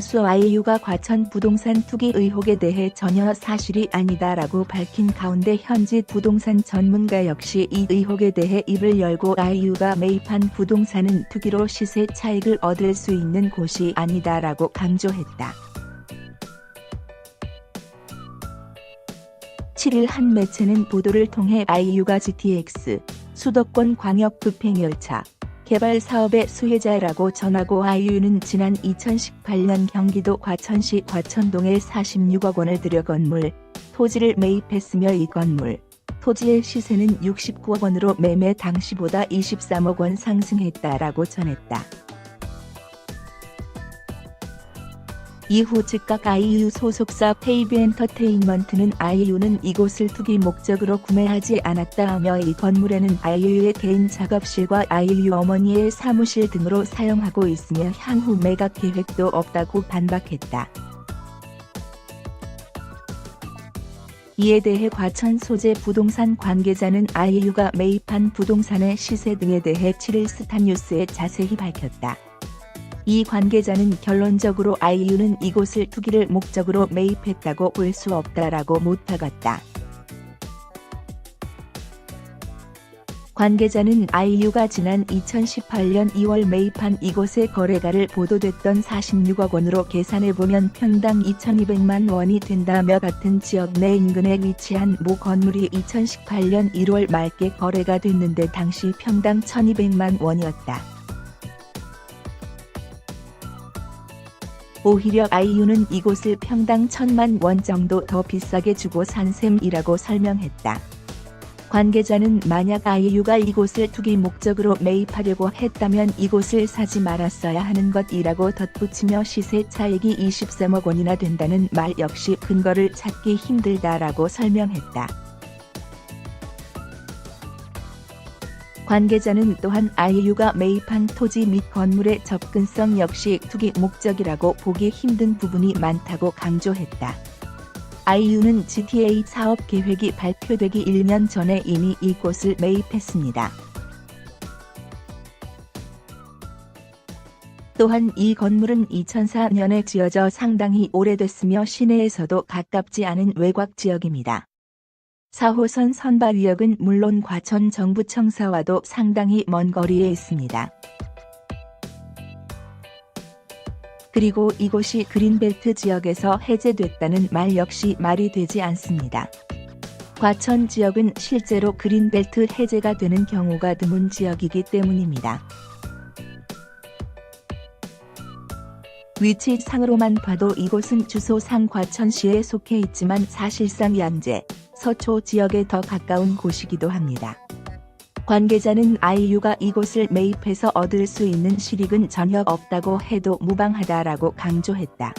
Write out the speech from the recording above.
가수 아이유가 과천 부동산 투기 의혹에 대해 전혀 사실이 아니다라고 밝힌 가운데 현지 부동산 전문가 역시 이 의혹에 대해 입을 열고 아이유가 매입한 부동산은 투기로 시세 차익을 얻을 수 있는 곳이 아니다라고 강조했다. 7일 한 매체는 보도를 통해 아이유가 GTX 수도권 광역 급행열차 개발 사업의 수혜자라고 전하고 아이유는 지난 2018년 경기도 과천시 과천동에 46억 원을 들여 건물, 토지를 매입했으며 이 건물, 토지의 시세는 69억 원으로 매매 당시보다 23억 원 상승했다라고 전했다. 이후 즉각 아이유 소속사 페이비엔터테인먼트는 아이유는 이곳을 투기 목적으로 구매하지 않았다 하며 이 건물에는 아이유의 개인 작업실과 아이유 어머니의 사무실 등으로 사용하고 있으며 향후 매각 계획도 없다고 반박했다. 이에 대해 과천 소재 부동산 관계자는 아이유가 매입한 부동산의 시세 등에 대해 7일 스타뉴스에 자세히 밝혔다. 이 관계자는 결론적으로 아이유는 이곳을 투기를 목적으로 매입했다고 볼 수 없다라고 못하겠다. 관계자는 아이유가 지난 2018년 2월 매입한 이곳의 거래가를 보도됐던 46억 원으로 계산해보면 평당 2,200만 원이 된다며 같은 지역 내 인근에 위치한 모 건물이 2018년 1월 말께 거래가 됐는데 당시 평당 1,200만 원이었다. 오히려 아이유는 이곳을 평당 천만 원 정도 더 비싸게 주고 산 셈이라고 설명했다. 관계자는 만약 아이유가 이곳을 투기 목적으로 매입하려고 했다면 이곳을 사지 말았어야 하는 것이라고 덧붙이며 시세 차익이 23억 원이나 된다는 말 역시 근거를 찾기 힘들다라고 설명했다. 관계자는 또한 아이유가 매입한 토지 및 건물의 접근성 역시 투기 목적이라고 보기 힘든 부분이 많다고 강조했다. 아이유는 GTA 사업 계획이 발표되기 1년 전에 이미 이곳을 매입했습니다. 또한 이 건물은 2004년에 지어져 상당히 오래됐으며 시내에서도 가깝지 않은 외곽 지역입니다. 4호선 선바위역은 물론 과천 정부청사와도 상당히 먼 거리에 있습니다. 그리고 이곳이 그린벨트 지역에서 해제됐다는 말 역시 말이 되지 않습니다. 과천 지역은 실제로 그린벨트 해제가 되는 경우가 드문 지역이기 때문입니다. 위치상으로만 봐도 이곳은 주소상 과천시에 속해 있지만 사실상 양재, 서초 지역에 더 가까운 곳이기도 합니다. 관계자는 아이유가 이곳을 매입해서 얻을 수 있는 실익은 전혀 없다고 해도 무방하다라고 강조했다.